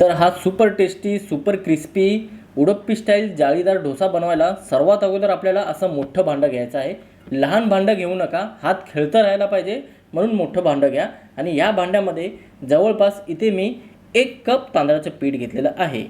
तर हा super tasty super crispy Udupi style जाळीदार डोसा बनवायला सर्वात अगोदर आपल्याला असं मोठं भांडं घ्यायचं आहे. लहान भांडं घेऊ नका हात खेळतं राहायला पाहिजे म्हणून मोठं भांडं घ्या. आणि या भांड्यामध्ये जवळपास इथे मी एक कप तांदळाचं पीठ घेतलेलं आहे.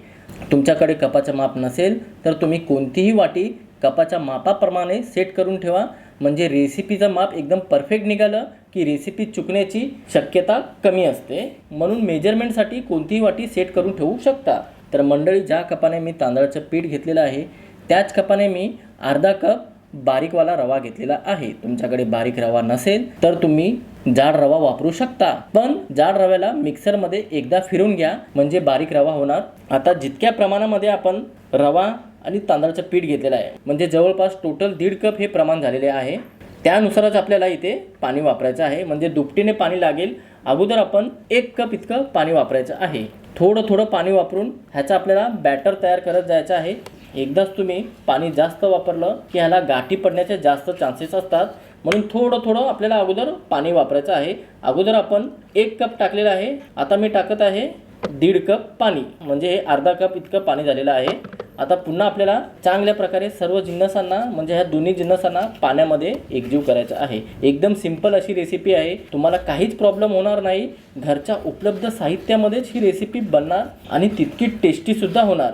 तुमच्याकडे कपाचं माप नसेल तर तुम्ही कोणतीही वाटी कपाच्या मापाप्रमाणे सेट करून ठेवा. म्हणजे रेसिपीचं माप एकदम परफेक्ट निघालं. की रेसिपी चुकण्याची शक्यता कमी असते. म्हणून मेजरमेंटसाठी कोणतीही वाटी सेट करून ठेवू शकता. तर मंडळी ज्या कपाने मी तांदळाचं पीठ घेतलेलं आहे त्याच कपाने मी अर्धा कप बारीकवाला रवा घेतलेला आहे. तुमच्याकडे बारीक रवा नसेल तर तुम्ही जाड रवा वापरू शकता. पण जाड रव्याला मिक्सरमध्ये एकदा फिरून घ्या म्हणजे बारीक रवा होणार. आता जितक्या प्रमाणामध्ये आपण रवा आणि तांदळाचं पीठ घेतलेलं आहे म्हणजे जवळपास टोटल दीड कप हे प्रमाण झालेले आहे. त्यानुसारच आपल्याला इथे पाणी वापरायचं आहे. म्हणजे दुपटीने पाणी लागेल. अगोदर आपण एक कप इतकं पाणी वापरायचं आहे. थोडं थोडं पाणी वापरून ह्याचा आपल्याला बॅटर तयार करत जायचं आहे. एकदाच तुम्ही पाणी जास्त वापरलं की ह्याला गाठी पडण्याचे जास्त चान्सेस असतात. म्हणून थोडं थोडं आपल्याला अगोदर पाणी वापरायचं आहे. अगोदर आपण एक कप टाकलेलं आहे. आता मी टाकत आहे दीड कप पाणी. म्हणजे हे अर्धा कप इतकं पाणी झालेलं आहे. आता पुन्हा आपल्याला चांगल्या प्रकारे सर्व जिन्नसांना म्हणजे ह्या दोन्ही जिन्नसांना पाण्यामध्ये एकजीव करायचं आहे. एकदम सिंपल अशी रेसिपी आहे. तुम्हाला काहीच प्रॉब्लेम होणार नाही. घरच्या उपलब्ध साहित्यामध्येच ही रेसिपी बनणार आणि तितकी टेस्टीसुद्धा होणार.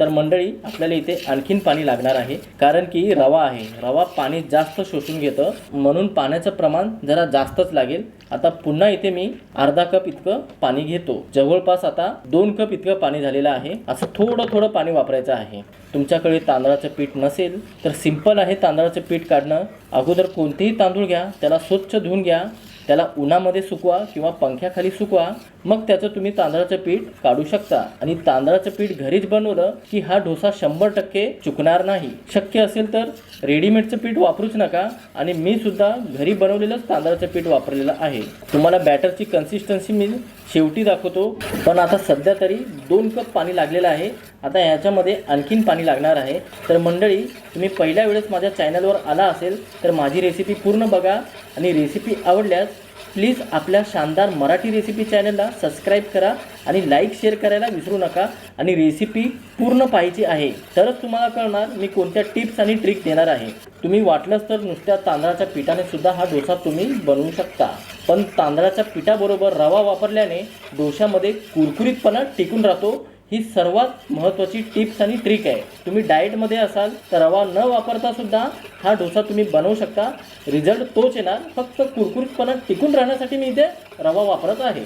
तर मंडळी आपल्याला इथे आणखीन पाणी लागणार आहे. कारण की रवा आहे. रवा पाणी जास्त शोषून घेतं. म्हणून पाण्याचं प्रमाण जरा जास्तच लागेल. आता पुन्हा इथे मी अर्धा कप इतकं पाणी घेतो. जवळपास आता दोन कप इतकं पाणी झालेलं आहे. असं थोडं थोडं पाणी वापरायचं आहे. तुमच्याकडे तांदळाचं पीठ नसेल तर सिंपल आहे तांदळाचं पीठ काढणं. अगोदर कोणतेही तांदूळ घ्या त्याला स्वच्छ धुवून घ्या. त्याला उन्हामध्ये सुकवा किंवा पंख्याखाली सुकवा. मग त्याचं तुम्ही तांदळाचं पीठ काढू शकता. आणि तांदळाचं पीठ घरीच बनवलं की हा डोसा शंभर टक्के चुकणार नाही. शक्य असेल तर रेडीमेडचं पीठ वापरूच नका. आणि मी सुद्धा घरी बनवलेलंच तांदळाचं पीठ वापरलेलं आहे. तुम्हाला बॅटरची कन्सिस्टन्सी मी शेवटी दाखवतो. पण आता सध्या तरी दोन कप पाणी लागलेलं आहे. आता ह्याच्यामध्ये आणखीन पाणी लागणार आहे. तर मंडळी तुम्ही पहिल्या वेळेस माझ्या चॅनलवर आला असेल तर माझी रेसिपी पूर्ण बघा. आणि रेसिपी आवडल्यास प्लीज आपल्या शानदार मराठी रेसिपी चॅनलला सबस्क्राईब करा आणि लाईक शेअर करायला विसरू नका. आणि रेसिपी पूर्ण पाहिजे आहे तरच तुम्हाला कळणार मी कोणत्या टिप्स आणि ट्रिक देणार आहे. तुम्ही वाटलंच तर नुसत्या तांदळाच्या पिठाने सुद्धा हा डोसा तुम्ही बनवू शकता. पण तांदळाच्या पिठाबरोबर रवा वापरल्याने डोशामध्ये कुरकुरीतपणा टिकून राहतो ही सर्वात महत्त्वाची टिप्स आणि ट्रिक आहे. तुम्ही डाएटमध्ये असाल तर रवा न वापरता सुद्धा हा डोसा तुम्ही बनवू शकता. रिझल्ट तोच येणार. फक्त कुरकुरीतपणा टिकून राहण्यासाठी मी इथे रवा वापरत आहे.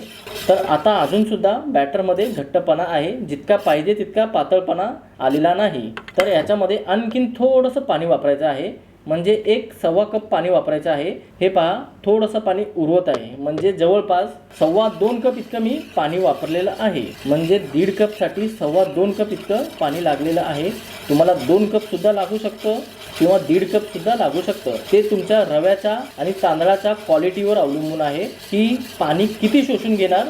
तर आता अजूनसुद्धा बॅटरमध्ये घट्टपणा आहे. जितका पाहिजे तितका पातळपणा आलेला नाही. तर याच्यामध्ये आणखीन थोडंसं पाणी वापरायचं आहे. म्हणजे एक सव्वा कप पाणी वापरायचं आहे. हे पहा थोडंसं पाणी उरवत आहे. म्हणजे जवळपास सव्वा दोन कप इतकं मी पाणी वापरलेलं आहे. म्हणजे दीड कपसाठी सव्वा दोन कप इतकं पाणी लागलेलं आहे. तुम्हाला दोन कपसुद्धा लागू शकतं किंवा दीड कपसुद्धा लागू शकतं. ते तुमच्या रव्याच्या आणि तांदळाच्या क्वालिटीवर अवलंबून आहे की पाणी किती शोषून घेणार?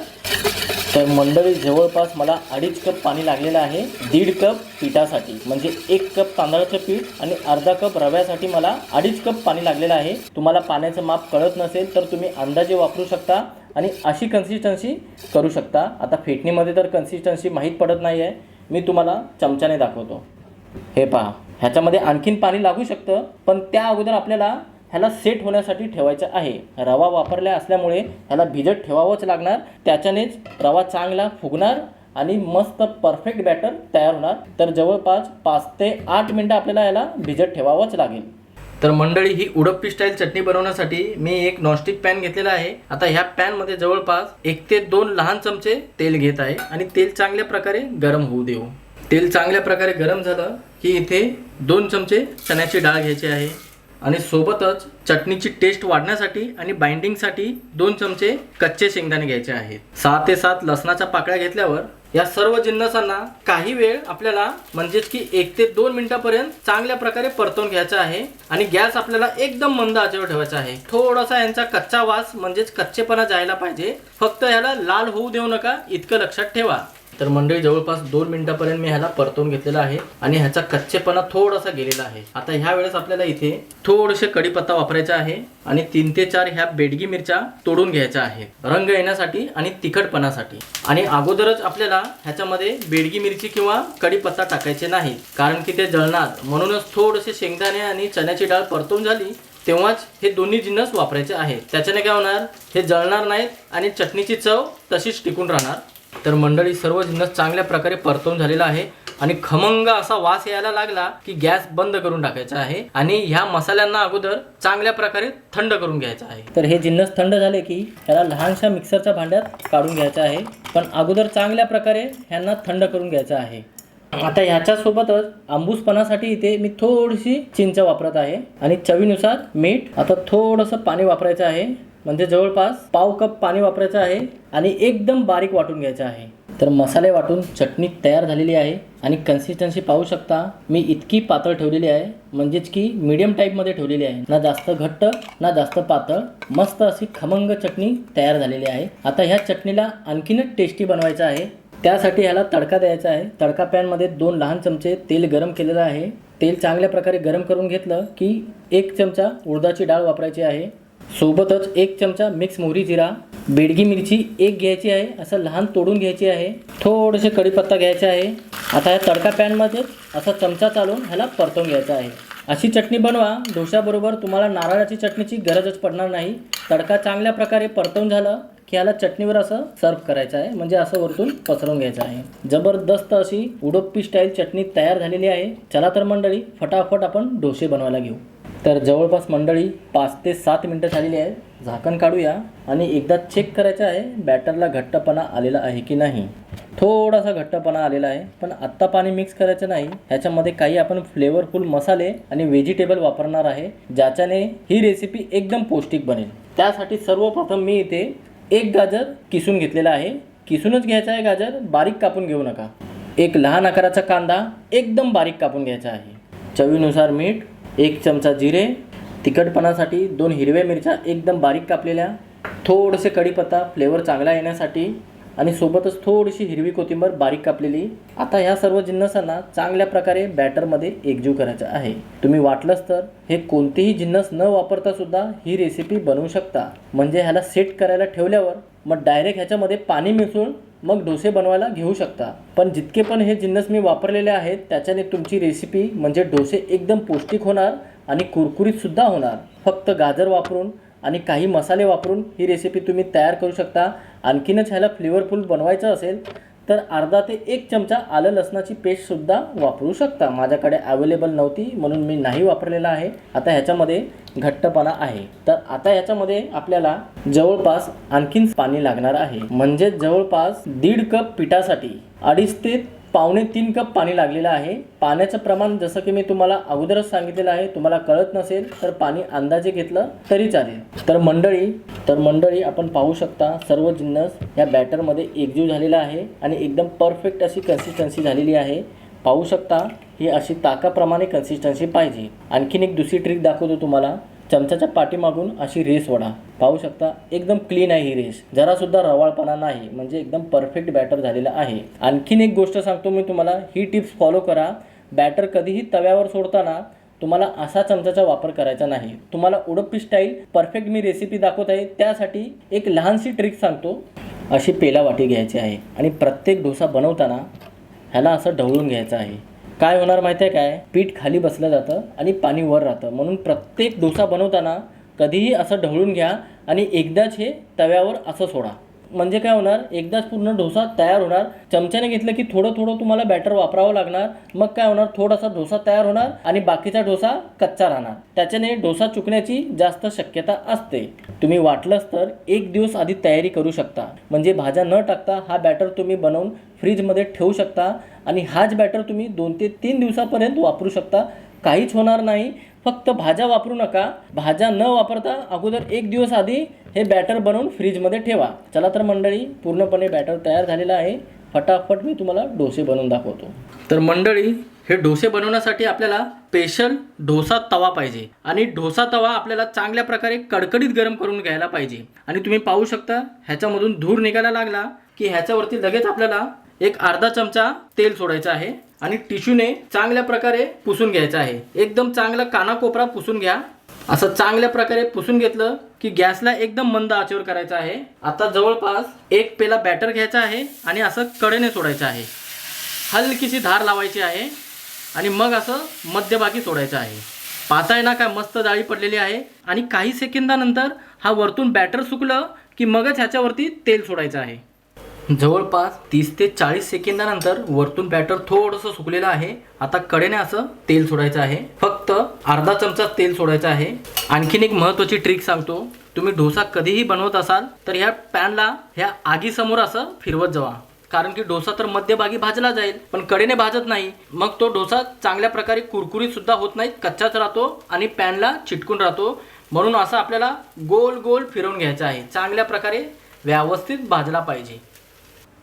तर मंडळी जवळपास मला अडीच कप पाणी लागलेलं आहे. दीड कप पिठासाठी म्हणजे एक कप तांदळाचं पीठ आणि अर्धा कप रव्यासाठी मला अडीच कप पाणी लागलेलं आहे. तुम्हाला पाण्याचं माप कळत नसेल तर तुम्ही अंदाजे वापरू शकता आणि अशी कन्सिस्टन्सी करू शकता. आता फेटणीमध्ये तर कन्सिस्टन्सी माहीत पडत नाही आहे मी तुम्हाला चमच्याने दाखवतो. हे पहा ह्याच्यामध्ये आणखीन पाणी लागू शकतं पण त्या अगोदर आपल्याला ह्याला सेट होण्यासाठी ठेवायचा आहे. रवा वापरल्या असल्यामुळे ह्याला भिजत ठेवावंच लागणार. त्याच्यानेच रवा चांगला फुगणार आणि मस्त परफेक्ट बॅटर तयार होणार. तर जवळपास पाच ते आठ मिनटं आपल्याला याला भिजत ठेवावंच लागेल. तर मंडळी ही उडप्पी स्टाईल चटणी बनवण्यासाठी मी एक नॉनस्टिक पॅन घेतलेला आहे. आता ह्या पॅनमध्ये जवळपास एक ते दोन लहान चमचे तेल घेत आहे आणि तेल चांगल्या प्रकारे गरम होऊ देऊ. तेल चांगल्या प्रकारे गरम झालं की इथे दोन चमचे चण्याची डाळ घ्यायची आहे. आणि सोबतच चटणीची टेस्ट वाढण्यासाठी आणि बाइंडिंगसाठी दोन चमचे कच्चे शेंगदाणे घ्यायचे आहेत. सहा ते सात लसणाच्या पाकळ्या घेतल्यावर या सर्व जिन्नसांना काही वेळ आपल्याला म्हणजेच की एक ते दोन मिनिटापर्यंत चांगल्या प्रकारे परतवून घ्यायचा आहे आणि गॅस आपल्याला एकदम मंद आचेवर ठेवायचा आहे. थोडासा यांचा कच्चा वास म्हणजेच कच्चेपणा जायला पाहिजे. फक्त ह्याला लाल होऊ देऊ नका इतकं लक्षात ठेवा. तर मंडळी जवळपास दोन मिनिटापर्यंत मी ह्याला परतवून घेतलेला आहे आणि ह्याचा कच्चेपणा थोडासा गेलेला आहे. आता ह्या वेळेस आपल्याला इथे थोडेसे कढीपत्ता वापरायचा आहे आणि तीन ते चार ह्या बेडगी मिरच्या तोडून घ्यायच्या आहेत. रंग येण्यासाठी आणि तिखटपणासाठी. आणि अगोदरच आपल्याला ह्याच्यामध्ये बेडगी मिरची किंवा कढीपत्ता टाकायचे नाही. कारण की ते जळणार. म्हणूनच थोडेसे शेंगदाणे आणि चण्याची डाळ परतवून झाली तेव्हाच हे दोन्ही जिन्नस वापरायचे आहेत. त्याच्याने काय होणार? हे जळणार नाहीत आणि चटणीची चव तशीच टिकून राहणार. तर मंडळी सर्व जिन्नस चांगल्या प्रकारे परतवून झालेला आहे आणि खमंग असा वास यायला लागला की गॅस बंद करून टाकायचा आहे आणि ह्या मसाल्यांना अगोदर चांगल्या प्रकारे थंड करून घ्यायचा आहे. तर हे जिन्नस थंड झाले की ह्याला लहानशा मिक्सरच्या भांड्यात काढून घ्यायचं आहे पण अगोदर चांगल्या प्रकारे ह्यांना थंड करून घ्यायचं आहे. आता ह्याच्यासोबतच आंबूसपणासाठी इथे मी थोडीशी चिंच वापरत आहे आणि चवीनुसार मीठ आता थोडंसं पाणी वापरायचं आहे. म्हणजे जवळपास पाव कप पाणी वापरायचं आहे आणि एकदम बारीक वाटून घ्यायचं आहे. तर मसाले वाटून चटणी तयार झालेली आहे आणि कन्सिस्टन्सी पाहू शकता मी इतकी पातळ ठेवलेली आहे म्हणजेच की मीडियम टाईपमध्ये ठेवलेली आहे. ना जास्त घट्ट ना जास्त पातळ मस्त अशी खमंग चटणी तयार झालेली आहे. आता ह्या चटणीला आणखीनच टेस्टी बनवायचं आहे. त्यासाठी ह्याला तडका द्यायचा आहे. तडका पॅनमध्ये दोन लहान चमचे तेल गरम केलेलं आहे. तेल चांगल्या प्रकारे गरम करून घेतलं की एक चमचा उडदाची डाळ वापरायची आहे. सोबतच एक चमचा मिक्स मोहरी जिरा बेडगी मिरची एक घ्यायची आहे असं लहान तोडून घ्यायची आहे थोडेसे कढीपत्ता घ्यायचा आहे. आता या तडका पॅनमध्ये असा चमचा चालून ह्याला परतवून घ्यायचा आहे. अशी चटणी बनवा डोशाबरोबर तुम्हाला नारळाची चटणीची गरजच पडणार नाही. तडका चांगल्या प्रकारे परतवून झालं की ह्याला चटणीवर असं सर्व करायचं आहे म्हणजे असं वरतून पसरवून घ्यायचं आहे. जबरदस्त अशी उडोप्पी स्टाईल चटणी तयार झालेली आहे. चला तर मंडळी फटाफट आपण डोसे बनवायला घेऊ. तर जवळपास मंडळी पाच ते सात मिनटं झालेली आहे. झाकण काढूया आणि एकदा चेक करायचं आहे बॅटरला घट्टपणा आलेला आहे की नाही. थोडासा घट्टपणा आलेला आहे पण आत्ता पाणी मिक्स करायचं नाही. ह्याच्यामध्ये काही आपण फ्लेवरफुल मसाले आणि व्हेजिटेबल वापरणार आहे ज्याच्याने ही रेसिपी एकदम पौष्टिक बनेल. त्यासाठी सर्वप्रथम मी इथे एक गाजर किसून घेतलेला आहे. किसूनच घ्यायचा आहे गाजर बारीक कापून घेऊ नका. एक लहान आकाराचा कांदा एकदम बारीक कापून घ्यायचा आहे. चवीनुसार मीठ एक चमचा जिरे तिखटपणासाठी दोन हिरव्या मिरच्या एकदम बारीक कापलेल्या थोडेसे कढीपत्ता फ्लेवर चांगला येण्यासाठी आणि सोबतच थोडीशी हिरवी कोथिंबर बारीक कापलेली. आता ह्या सर्व जिन्नसांना चांगल्या प्रकारे बॅटरमध्ये एकजीव करायचं आहे. तुम्ही वाटलंच तर हे कोणतेही जिन्नस न वापरता सुद्धा ही रेसिपी बनवू शकता. म्हणजे ह्याला सेट करायला ठेवल्यावर मग डायरेक्ट ह्याच्यामध्ये पाणी मिसळून मग डोसे बनवायला घेऊ शकता. पण जितके पण हे जिन्नस मी वापरलेले आहेत त्याच्याने तुमची रेसिपी म्हणजे डोसे एकदम पौष्टिक होणार आणि कुरकुरीतसुद्धा होणार. फक्त गाजर वापरून आणि काही मसाले वापरून ही रेसिपी तुम्ही तयार करू शकता. आणखीनच ह्याला फ्लेवरफुल बनवायचं असेल तर अर्धा ते एक चमचा आलं लसणाची पेस्टसुद्धा वापरू शकता. माझ्याकडे अवेलेबल नव्हती म्हणून मी नाही वापरलेला आहे. आता ह्याच्यामध्ये घट्टपणा आहे. तर आता ह्याच्यामध्ये आपल्याला जवळपास आणखीन पाणी लागणार आहे. म्हणजे जवळपास दीड कप पिठासाठी अडीच ते पावणे तीन कप पाणी लागलेलं आहे. पाण्याचं प्रमाण जसं की मी तुम्हाला अगोदरच सांगितलेलं आहे तुम्हाला कळत नसेल तर पाणी अंदाजे घेतलं तरी चालेल. तर मंडळी तर मंडळी आपण पाहू शकता सर्व जिन्नस या बॅटरमध्ये एकजीव झालेला आहे आणि एकदम परफेक्ट अशी कन्सिस्टन्सी झालेली आहे. पाहू शकता ही अशी ताकाप्रमाणे कन्सिस्टन्सी पाहिजे. आणखीन एक दुसरी ट्रिक दाखवतो तुम्हाला. चमच्याच्या पाठीमागून अशी रेस वडा. पाहू शकता एकदम क्लीन आहे ही रेस. जरासुद्धा रवाळपणा नाही म्हणजे एकदम परफेक्ट बॅटर झालेला आहे. आणखीन एक गोष्ट सांगतो मी तुम्हाला ही टिप्स फॉलो करा. बॅटर कधीही तव्यावर सोडताना तुम्हाला असा चमचाचा वापर करायचा नाही. तुम्हाला उडप्पी स्टाईल परफेक्ट मी रेसिपी दाखवत आहे. त्यासाठी एक लहानशी ट्रिक सांगतो. अशी पेला वाटी घ्यायची आहे आणि प्रत्येक डोसा बनवताना ह्याला असं ढवळून घ्यायचं आहे. काय होणार माहिती आहे काय? पीठ खाली बसलं जातं आणि पाणी वर राहतं. म्हणून प्रत्येक डोसा बनवताना कधीही असं ढवळून घ्या आणि एकदाच हे तव्यावर असं सोडा. म्हणजे काय होणार? एकदाच पूर्ण डोसा तयार होणार. चमच्याने घेतलं की थोडं थोडं तुम्हाला बॅटर वापरावं लागणार. मग काय होणार? थोडासा डोसा तयार होणार आणि बाकीचा डोसा कच्चा राहणार. त्याच्याने डोसा चुकण्याची जास्त शक्यता असते. तुम्ही वाटलंच तर एक दिवस आधी तयारी करू शकता. म्हणजे भाज्या न टाकता हा बॅटर तुम्ही बनवून फ्रीजमध्ये ठेवू शकता आणि हाच बॅटर तुम्ही दोन ते तीन दिवसापर्यंत वापरू शकता. काहीच होणार नाही. फक्त भाज्या वापरू नका. भाज्या न वापरता अगोदर एक दिवस आधी हे बॅटर बनवून फ्रीजमध्ये ठेवा. चला तर मंडळी पूर्णपणे बॅटर तयार झालेलं आहे. फटाफट मी तुम्हाला डोसे बनवून दाखवतो. तर मंडळी हे डोसे बनवण्यासाठी आपल्याला स्पेशल डोसा तवा पाहिजे. आणि डोसा तवा आपल्याला चांगल्या प्रकारे कडकडीत गरम करून घ्यायला पाहिजे. आणि तुम्ही पाहू शकता ह्याच्यामधून धूर निघायला लागला की ह्याच्यावरती लगेच आपल्याला एक अर्धा चमचा तेल सोडायचं आहे आणि टिश्यूने चांगल्या प्रकारे पुसून घ्यायचं आहे. एकदम चांगला कानाकोपरा पुसून घ्या. असं चांगल्या प्रकारे पुसून घेतलं की गॅसला एकदम मंद आचेवर करायचं आहे. आता जवळपास एक पेला बॅटर घ्यायचा आहे आणि असं कडेने सोडायचं आहे. हलकीशी धार लावायची आहे आणि मग असं मध्यभागी सोडायचं आहे. पाहताय ना काय मस्त जाळी पडलेली आहे आणि काही सेकंदानंतर हा वरतून बॅटर सुकलं की मगच ह्याच्यावरती तेल सोडायचं आहे. जवळपास तीस ते चाळीस सेकंदानंतर वरतून बॅटर थोडंसं सुकलेलं आहे. आता कडेने असं तेल सोडायचं आहे. फक्त अर्धा चमचा तेल सोडायचं आहे. आणखीन एक महत्त्वाची ट्रिक सांगतो. तुम्ही डोसा कधीही बनवत असाल तर ह्या पॅनला ह्या आगीसमोर असं फिरवत जावा. कारण की डोसा तर मध्यभागी भाजला जाईल पण कडेने भाजत नाही. मग तो डोसा चांगल्या प्रकारे कुरकुरीत सुद्धा होत नाही कच्चाच राहतो आणि पॅनला चिटकून राहतो. म्हणून असं आपल्याला गोल गोल फिरवून घ्यायचं आहे. चांगल्या प्रकारे व्यवस्थित भाजला पाहिजे.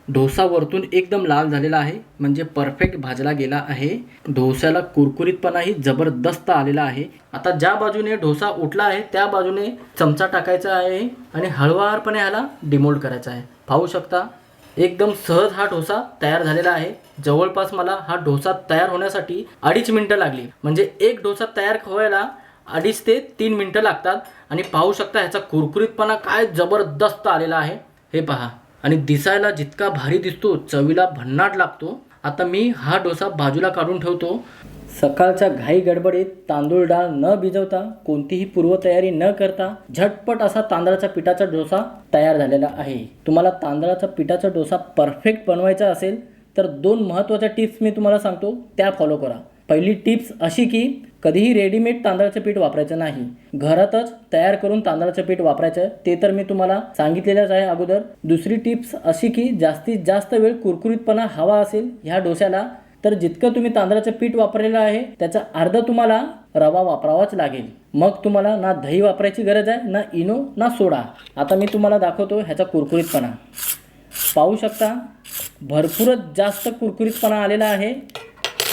डोसा वरतून एकदम लाल झालेला आहे म्हणजे परफेक्ट भाजला गेला आहे. डोस्याला कुरकुरीतपणाही जबरदस्त आलेला आहे. आता ज्या बाजूने डोसा उठला आहे त्या बाजूने चमचा टाकायचा आहे आणि हळुवारपणे ह्याला डिमोल्ड करायचा आहे. पाहू शकता एकदम सहज हा डोसा तयार झालेला आहे. जवळपास मला हा डोसा तयार होण्यासाठी अडीच मिनटं लागली. म्हणजे एक डोसा तयार व्हायला अडीच ते तीन मिनटं लागतात. आणि पाहू शकता ह्याचा कुरकुरीतपणा काय जबरदस्त आलेला आहे. हे पहा. आणि दिसायला जितका भारी दिसतो चवीला भन्नाट लागतो. आता मी हा डोसा बाजूला काढून ठेवतो. सकाळच्या घाई गडबडीत तांदूळ डाळ न भिजवता कोणतीही पूर्वतयारी न करता झटपट असा तांदळाच्या पिठाचा डोसा तयार झालेला आहे. तुम्हाला तांदळाचा पिठाचा डोसा परफेक्ट बनवायचा असेल तर दोन महत्त्वाच्या टिप्स मी तुम्हाला सांगतो त्या फॉलो करा. पहिली टिप्स अशी की कधीही रेडीमेड तांदळाचं पीठ वापरायचं नाही. घरातच तयार करून तांदळाचं पीठ वापरायचं ते तर मी तुम्हाला सांगितलेलंच आहे अगोदर. दुसरी टिप्स अशी की जास्तीत जास्त वेळ कुरकुरीतपणा हवा असेल ह्या डोश्याला तर जितकं तुम्ही तांदळाचं पीठ वापरलेलं आहे त्याचा अर्धा तुम्हाला रवा वापरावाच लागेल. मग तुम्हाला ना दही वापरायची गरज आहे ना इनो ना सोडा. आता मी तुम्हाला दाखवतो ह्याचा कुरकुरीतपणा. पाहू शकता भरपूरच जास्त कुरकुरीतपणा आलेला आहे.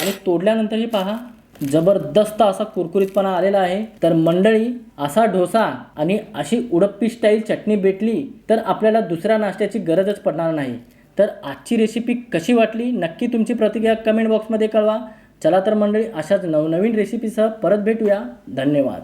आणि तोडल्यानंतरही पहा जबरदस्त असा कुरकुरीतपणा आलेला आहे. तर मंडळी असा डोसा आणि अशी उडप्पी स्टाईल चटणी भेटली तर आपल्याला दुसऱ्या नाश्त्याची गरजच पडणार नाही. तर आजची रेसिपी कशी वाटली? नक्की तुमची प्रतिक्रिया कमेंट बॉक्समध्ये कळवा. चला तर मंडळी अशाच नवनवीन रेसिपीसह परत भेटूया. धन्यवाद.